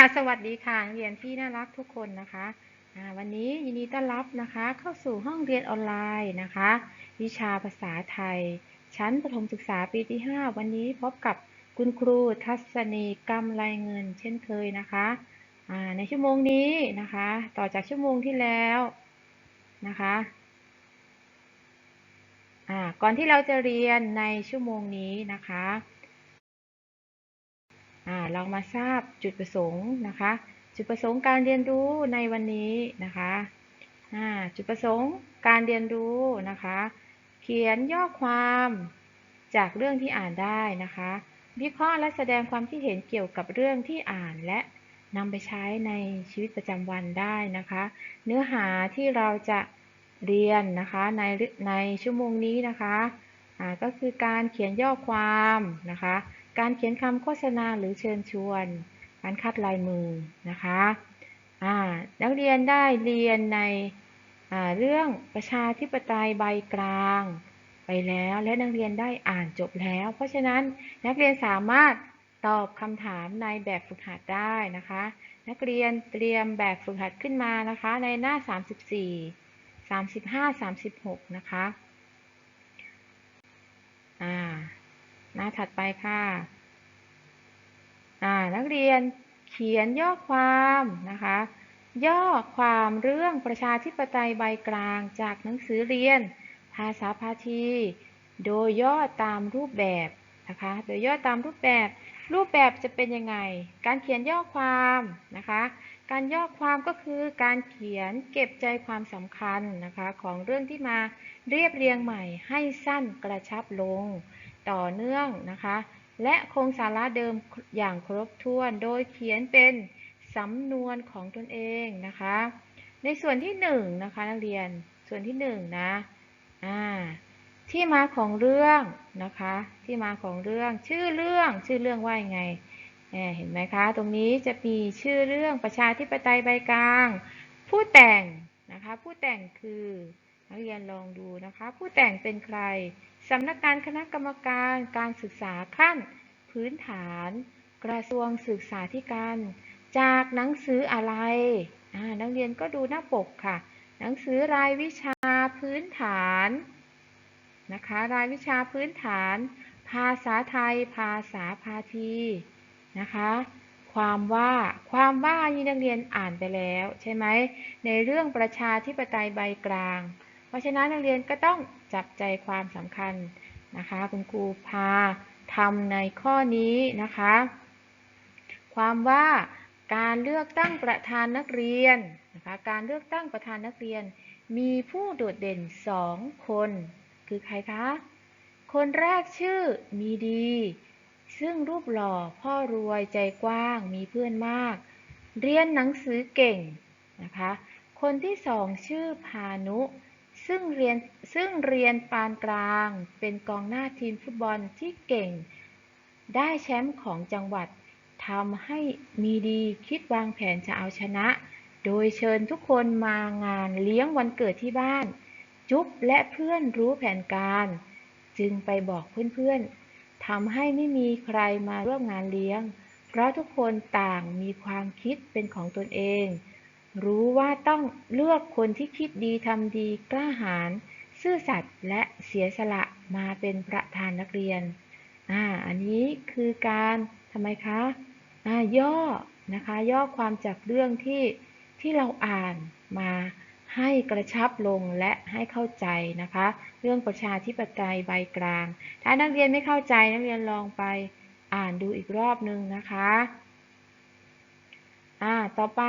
ค่ะสวัสดีค่ะนักเรียนที่น่ารักทุกคนนะคะวันนี้ยินดีต้อนรับนะคะเข้าสู่ห้องเรียนออนไลน์นะคะ วิชาภาษาไทย ชั้นประถมศึกษาปีที่ 5 วันนี้พบกับคุณครูทัศนีกำไรเงิน เช่นเคยนะคะในชั่วโมงนี้นะคะ ต่อจากชั่วโมงที่แล้วนะคะก่อนที่เราจะเรียนในชั่วโมงนี้นะคะ เรามาทราบจุดประสงค์นะคะ จุดประสงค์การเรียนรู้ในวันนี้นะคะจุดประสงค์การเรียนรู้นะคะ เขียนย่อความจากเรื่องที่อ่านได้นะคะ วิเคราะห์และแสดงความคิดเห็นเกี่ยวกับเรื่องที่อ่านและนำไปใช้ในชีวิตประจำวันได้นะคะ เนื้อหาที่เราจะเรียนนะคะในในชั่วโมงนี้นะคะอ่าก็คือการเขียนย่อความนะคะ การเขียนคำโฆษณาหรือเชิญชวน การคัดลายมือนะคะนักเรียนได้เรียนในเรื่องประชาธิปไตยใบกลางไปแล้วและนักเรียนได้อ่านจบแล้ว เพราะฉะนั้นนักเรียนสามารถตอบคำถามในแบบฝึกหัดได้นะคะ นักเรียนเตรียมแบบฝึกหัดขึ้นมานะคะ ในหน้า 34 35 36 นะคะอ่า หน้าถัดไปค่ะอ่านักเรียนเขียนย่อความนะคะ ย่อความเรื่องประชาธิปไตยใบกลางจากหนังสือเรียน ภาษาพาทีโดยย่อตามรูปแบบนะคะ โดยย่อตามรูปแบบ รูปแบบจะเป็นยังไง การเขียนย่อความนะคะ การย่อความก็คือการเขียนเก็บใจความสำคัญนะคะ ของเรื่องที่มาเรียบเรียงใหม่ให้สั้นกระชับลง ต่อเนื่องนะคะ และคงสาระเดิมอย่างครบถ้วน โดยเขียนเป็นสำนวนของตนเองนะคะ ในส่วนที่1นนะคะนักเรียนส่วนที่1นนะอ่าที่มาของเรื่องนะคะ ที่มาของเรื่องชื่อเรื่องชื่อเรื่องว่ายังไงเห็นไหมคะ ตรงนี้จะมีชื่อเรื่องประชาธิปไตยใบกลาง ผู้แต่งนะคะ ผู้แต่งคือนักเรียนลองดูนะคะ ผู้แต่งเป็นใคร สำนักงานคณะกรรมการการศึกษาขั้น พื้นฐาน กระทรวงศึกษาธิการ จากหนังสืออะไร นักเรียนก็ดูหน้าปกค่ะ หนังสือรายวิชาพื้นฐานนะคะ รายวิชาพื้นฐาน ภาษาไทย ภาษาพาทีนะคะ ความว่าความว่านี่นักเรียนอ่านไปแล้วใช่ไหมในเรื่องประชาธิปไตยใบกลาง เพราะฉะนั้นนักเรียนก็ต้องจับใจความสำคัญนะคะ คุณครูพาทำในข้อนี้นะคะ ความว่าการเลือกตั้งประธานนักเรียนนะคะการเลือกตั้งประธานนักเรียน มีผู้โดดเด่นสองคน คือใครคะ คนแรกชื่อมีดี ซึ่งรูปหล่อพ่อรวยใจกว้างมีเพื่อนมาก เรียนหนังสือเก่งนะคะ คนที่สองชื่อพานุ ซึ่งเรียนซึ่งเรียนปานกลาง เป็นกองหน้าทีมฟุตบอลที่เก่ง ได้แชมป์ของจังหวัดทำให้มีดีคิดวางแผนจะเอาชนะ โดยเชิญทุกคนมางานเลี้ยงวันเกิดที่บ้าน จุ๊บและเพื่อนรู้แผนการ จึงไปบอกเพื่อนๆทำให้ไม่มีใครมาร่วมงานเลี้ยง เพราะทุกคนต่างมีความคิดเป็นของตนเอง รู้ว่าต้องเลือกคนที่คิดดีทำดีกล้าหาญซื่อสัตย์และเสียสละมาเป็นประธานนักเรียน อ่า อันนี้คือการทำไมคะ อ่า ย่อ นะคะ ย่อความจากเรื่องที่ที่เราอ่านมาให้กระชับลงและให้เข้าใจนะคะ เรื่องประชาธิปไตยใบกลาง ถ้านักเรียนไม่เข้าใจนักเรียนลองไปอ่านดูอีกรอบนึงนะคะ อ่า ต่อไป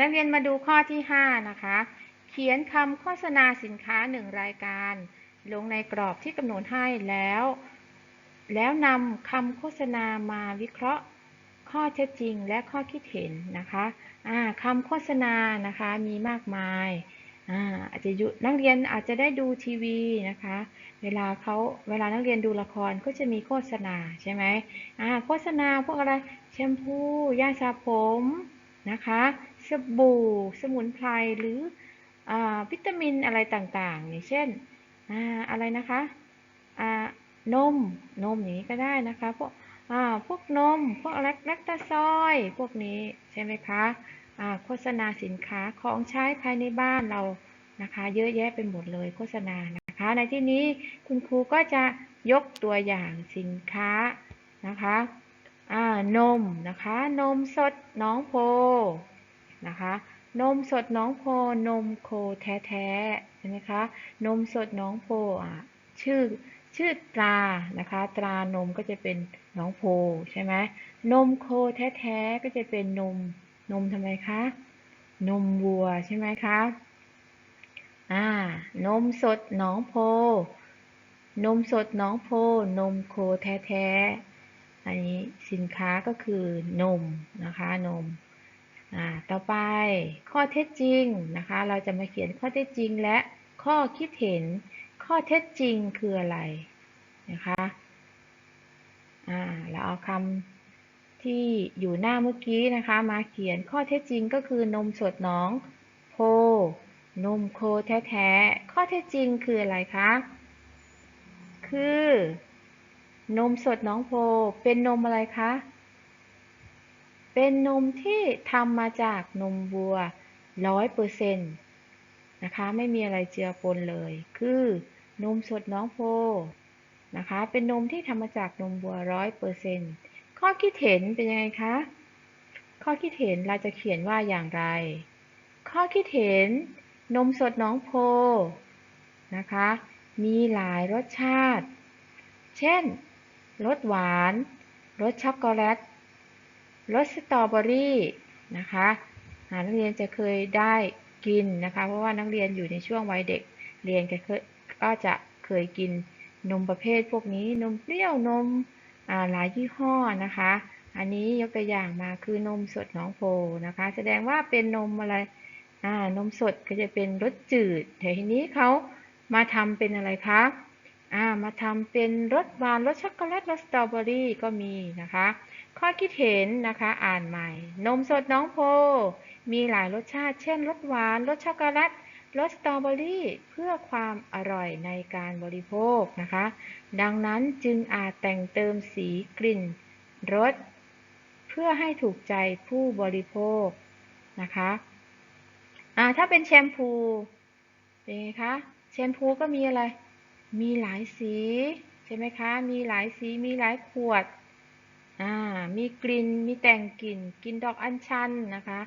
นักเรียนมาดูข้อที่ 5 นะคะ เขียนคำโฆษณาสินค้า 1 รายการ ลงในกรอบที่กำหนดให้แล้ว แล้วนำคำโฆษณามาวิเคราะห์ข้อเท็จจริงและข้อคิดเห็นนะคะคำโฆษณานะคะมีมากมายอาจจะนักเรียนอาจจะได้ดูทีวีนะคะ เวลาเขาเวลานักเรียนดูละครก็จะมีโฆษณาใช่ไหมโฆษณาพวกอะไรแชมพูยาสระผมนะคะ สบู่ สมุนไพรหรืออวิตามินอะไรต่างๆ อย่างเช่นอะไรนะคะนม นมอย่างนี้ก็ได้นะคะ พวกพวกนม พวกแลคตาซอย พวกนี้ใช่ไหมคะโฆษณาสินค้าของใช้ภายในบ้านเรานะคะ เยอะแยะไปหมดเลยโฆษณานะคะ ในที่นี้คุณครูก็จะยกตัวอย่างสินค้านะคะนมนะคะ นมสดน้องโพ นะคะ นมสดน้องโพ นมโคแท้ๆใช่ไหมคะ นมสดน้องโพอ่าชื่อชื่อตรานะคะ ตรานมก็จะเป็นน้องโพใช่ไหมนมโคแท้ๆก็จะเป็นนมนมทำไมคะ นมวัวใช่ไหมคะอ่านมสดน้องโพ นมสดน้องโพ นมโคแท้ๆอันนี้สินค้าก็คือนมนะคะนม ต่อไปข้อเท็จจริงนะคะ เราจะมาเขียนข้อเท็จจริงและข้อคิดเห็น ข้อเท็จจริงคืออะไรนะคะเราเอาคำที่อยู่หน้าเมื่อกี้นะคะ มาเขียนข้อเท็จจริงก็คือนมสดน้องโพ นมโคแท้ๆ ข้อเท็จจริงคืออะไรคะ คือนมสดน้องโพเป็นนมอะไรคะ เป็นนมที่ทำมาจากนมวัวร้อยเปอร์เซ็นต์นะคะ ไม่มีอะไรเจือปนเลย คือนมสดน้องโพนะคะ เป็นนมที่ทำมาจากนมวัวร้อยเปอร์เซ็นต์ข้อคิดเห็นเป็นยังไงคะ ข้อคิดเห็นเราจะเขียนว่าอย่างไร ข้อคิดเห็นนมสดน้องโพนะคะ มีหลายรสชาติ เช่น รสหวาน รสช็อกโกแลต รสสตรอเบอรี่นะคะนักเรียนจะเคยได้กินนะคะ เพราะว่านักเรียนอยู่ในช่วงวัยเด็ก เรียนก็จะเคยกินนมประเภทพวกนี้ นมเปรี้ยวนมหลายยี่ห้อนะคะ อันนี้ยกตัวอย่างมาคือนมสดน้องโพนะคะ แสดงว่าเป็นนมอะไรอ่านมสดก็จะเป็นรสจืดแต่ทีนี้เขามาทำเป็นอะไรคะอ่ามาทำเป็นรสหวานรสช็อกโกแลตรสสตรอเบอรี่ก็มีนะคะ ข้อคิดเห็นนะคะ อ่านใหม่ นมสดน้องโพ มีหลายรสชาติ เช่น รสหวาน รสช็อกโกแลต รสสตรอเบอรี่ เพื่อความอร่อยในการบริโภคนะคะ ดังนั้นจึงอาจแต่งเติมสีกลิ่นรสเพื่อให้ถูกใจผู้บริโภคนะคะอ่าถ้าเป็นแชมพูเป็นไงคะ แชมพูก็มีอะไร มีหลายสี ใช่ไหมคะ มีหลายสี มีหลายขวด อ่ามีกลิ่นมีแต่งกลิ่นกินดอกอัญชันนะคะ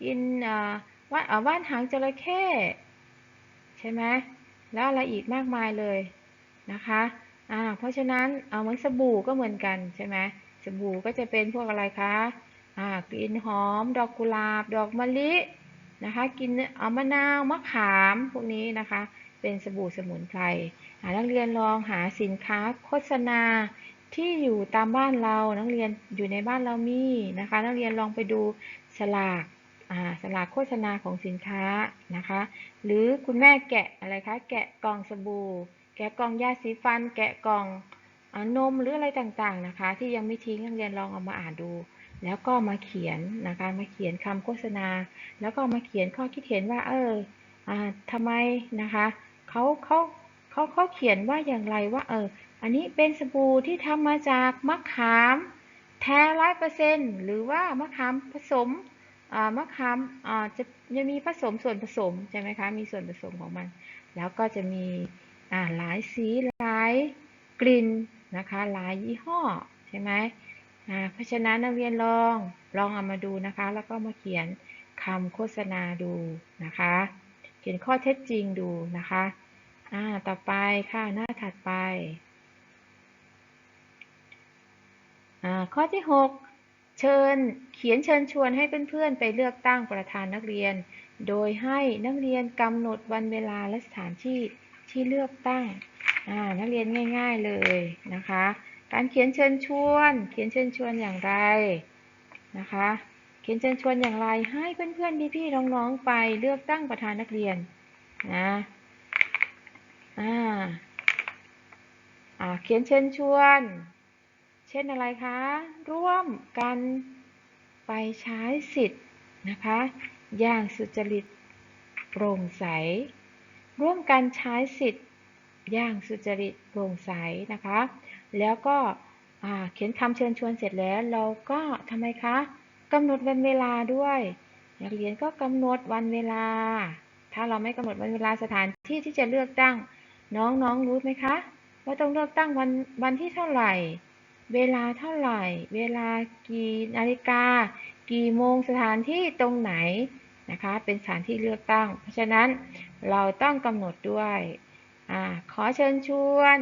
กินว่านว่านหางจระเข้ใช่ไหมแล้วอะไรอีกมากมายเลยนะคะอ่าเพราะฉะนั้นเอาเหมือนสบู่ก็เหมือนกันใช่ไหมสบู่ก็จะเป็นพวกอะไรคะอ่ากลิ่นหอม ดอกกุหลาบ ดอกมะลินะคะ กินเอามะนาวมะขามพวกนี้นะคะ เป็นสบู่สมุนไพรนักเรียนลองหาสินค้าโฆษณา ที่อยู่ตามบ้านเรานักเรียนอยู่ในบ้านเรามีนะคะ นักเรียนลองไปดูสลากสลากโฆษณาของสินค้านะคะ หรือคุณแม่แกะอะไรคะ แกะกล่องสบู่ แกะกล่องยาสีฟัน แกะกล่องอนมหรืออะไรต่างๆนะคะ ที่ยังไม่ทิ้งนักเรียนลองเอามาอ่านดู แล้วก็มาเขียนนะคะมาเขียนคำโฆษณา แล้วก็มาเขียนข้อคิดเห็นว่า เอออ่าทำไมนะคะเขาเขาเขาเขาเขียนว่าอย่างไรว่าเออ อันนี้เป็นสบู่ที่ทำมาจากมะขามแท้ร้อยเปอร์เซ็นหรือว่ามะขามผสมมะขามจะจะมีผสมส่วนผสมใช่ไหมคะ มีส่วนผสมของมัน แล้วก็จะมีหลายสีหลายกลิ่นนะคะ หลายยี่ห้อใช่ไหมเพราะฉะนั้นนักเรียนลองลองเอามาดูนะคะ แล้วก็มาเขียนคำโฆษณาดูนะคะ เขียนข้อเท็จจริงดูนะคะ อ่า ต่อไปค่ะหน้าถัดไป อ่า ข้อที่ 6 เชิญเขียนเชิญชวนให้เพื่อนๆ ไปเลือกตั้งประธานนักเรียน โดยให้นักเรียนกำหนดวันเวลาและสถานที่ที่เลือกตั้งนักเรียนง่าย ๆเลยนะคะ การเขียนเชิญชวน เขียนเชิญชวนอย่างไรนะคะ เขียนเชิญชวนอย่างไรให้เพื่อนๆพี่ๆน้องๆไปเลือกตั้งประธานนักเรียนนะอ่าเขียนเชิญชวน เช่นอะไรคะ ร่วมกันไปใช้สิทธิ์นะคะ อย่างสุจริตโปร่งใส ร่วมกันใช้สิทธิ์อย่างสุจริตโปร่งใสนะคะ แล้วก็เขียนคำเชิญชวนเสร็จแล้ว เราก็ทำไมคะกำหนดวันเวลาด้วยนักเรียนก็กำหนดวันเวลา ถ้าเราไม่กำหนดวันเวลาสถานที่ที่จะเลือกตั้ง น้องๆรู้ไหมคะ ว่าต้องเลือกตั้งวันวันที่เท่าไหร่ เวลาเท่าไหร่ เวลากี่นาฬิกา กี่โมงสถานที่ตรงไหนนะคะ เป็นสถานที่เลือกตั้ง เพราะฉะนั้นเราต้องกำหนดด้วยอขอเชิญชวน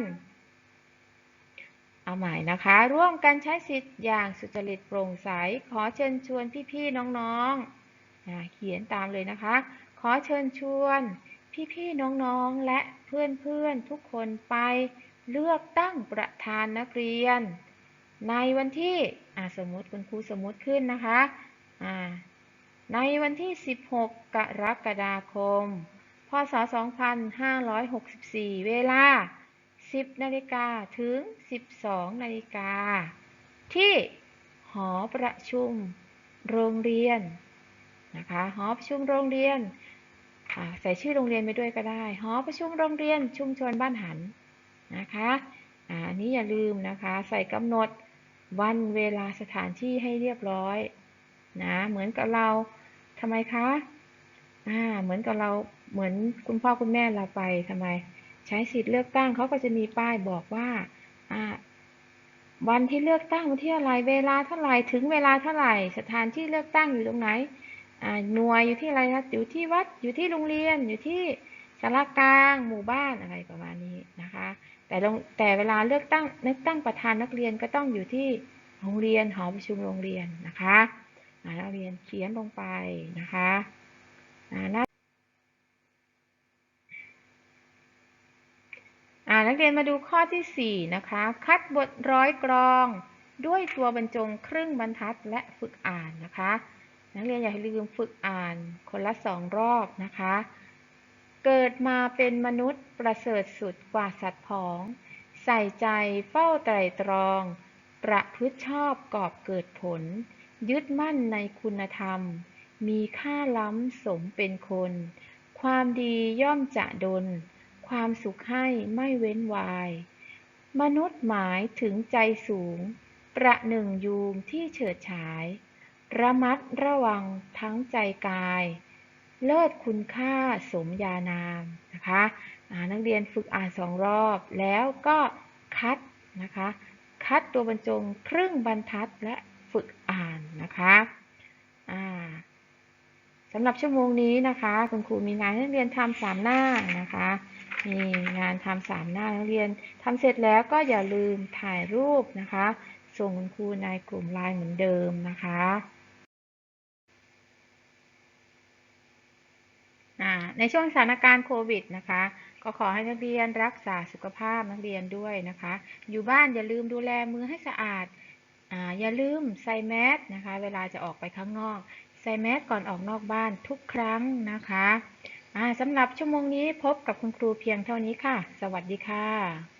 เอาใหม่นะคะ ร่วมกันใช้สิทธิ์อย่างสุจริตโปร่งใส ขอเชิญชวนพี่ๆน้องๆเขียนตามเลยนะคะ ขอเชิญชวนพี่ๆน้องๆ และเพื่อนๆ ทุกคนไปเลือกตั้งประธานนักเรียน ในวันที่สมมติคุณครูสมมติขึ้นนะคะในวันที่ 16 กรกฎาคม พศ 2564 เวลา 10 นาฬิกาถึง 12 นาฬิกา ที่หอประชุมโรงเรียนนะคะหอประชุมโรงเรียนใส่ชื่อโรงเรียนไปด้วยก็ได้ หอประชุมโรงเรียนชุมชนบ้านหันนะคะอันนี้อย่าลืมนะคะ ใส่กำหนด วันเวลาสถานที่ให้เรียบร้อยนะ เหมือนกับเราทำไมคะอ่าเหมือนกับเราเหมือนคุณพ่อคุณแม่เราไปทำไม ใช้สิทธิ์เลือกตั้งเขาก็จะมีป้ายบอกว่าอ่าวันที่เลือกตั้งวันที่อะไรเวลาเท่าไหร่ถึงเวลาเท่าไหร่ สถานที่เลือกตั้งอยู่ตรงไหนอ่าหน่วยอยู่ที่อะไรคะอยู่ที่วัดอยู่ที่โรงเรียนอยู่ที่สารกลาง หมู่บ้านอะไรประมาณนี้นะ แต่แต่เวลาเลือกตั้งเลือกตั้งประธานนักเรียนก็ต้องอยู่ที่โรงเรียนหอประชุมโรงเรียนนะคะนักเรียนเขียนลงไปนะคะหน้านักเรียนมาดูข้อที่ 4 นะคะ คัดบทร้อยกรองด้วยตัวบรรจงครึ่งบรรทัดและฝึกอ่านนะคะ นักเรียนอย่าลืมฝึกอ่านคนละสองรอบนะคะ เกิดมาเป็นมนุษย์ประเสริฐสุดกว่าสัตว์ผอง ใส่ใจเฝ้าไตรตรอง ประพฤติชอบกอบเกิดผล ยึดมั่นในคุณธรรม มีค่าล้ำสมเป็นคน ความดีย่อมจะดล ความสุขให้ไม่เว้นวาย มนุษย์หมายถึงใจสูง ประหนึ่งยูงที่เฉิดฉาย ระมัดระวังทั้งใจกาย เลิศคุณค่าสมญานามนะคะนักเรียนฝึกอ่านสองรอบ แล้วก็คัดนะคะ คัดตัวบรรจงครึ่งบรรทัดและฝึกอ่านนะคะสำหรับชั่วโมงนี้นะคะ คุณครูมีงานให้นักเรียนทำสามหน้านะคะ มีงานทำสามหน้านักเรียนทำเสร็จแล้วก็อย่าลืมถ่ายรูปนะคะ ส่งคุณครูในกลุ่มไลน์เหมือนเดิมนะคะ อ่า ในช่วงสถานการณ์โควิดนะคะ ก็ขอให้นักเรียนรักษาสุขภาพนักเรียนด้วยนะคะ อยู่บ้านอย่าลืมดูแลมือให้สะอาดอาอย่าลืมใส่แมสนะคะ เวลาจะออกไปข้างนอก ใส่แมสก่อนออกนอกบ้านทุกครั้งนะคะสำหรับชั่วโมงนี้พบกับคุณครูเพียงเท่านี้ค่ะ สวัสดีค่ะ